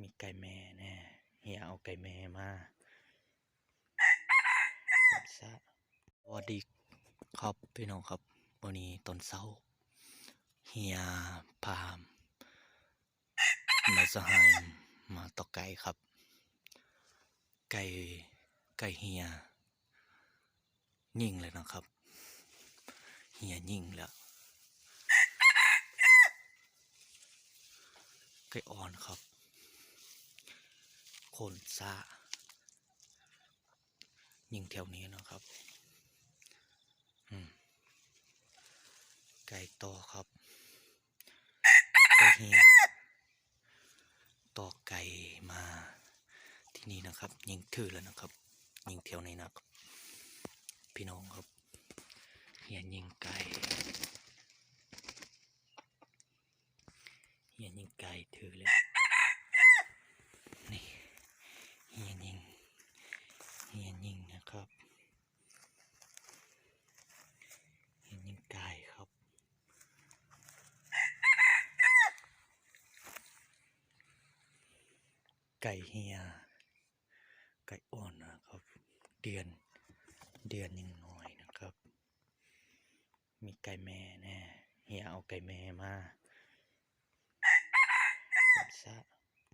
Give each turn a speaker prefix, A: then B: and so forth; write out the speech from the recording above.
A: มีไก่แม่มาผมซะสวัสดีครับพี่น้องครับวันนี้ตอนเช้าเฮียพามนาสหายมาตอกไก่ครับ ไก่ไก่เฮียยิ่งเลยนะครับ เฮียยิ่งแล้วไก่อ่อนครับ คนซายิงแถวนี้นะครับ อืม ไก่ต่อครับไก่เฮียต่อไก่มาที่นี่นะครับ ยิงถือแล้วนะครับ ยิงแถวนี้นะครับ พี่น้องครับเฮียยิงไก่เฮียยิงไก่ถือเลย นี่เฮียยิงเฮียยิงนะครับเฮียยิงไก่ครับ ไก่เฮีย ไก่อ่อนนะครับ เดือน เดือนยังน้อยนะครับ มีไก่แม่แน่ เฮียเอาไก่แม่มาซะ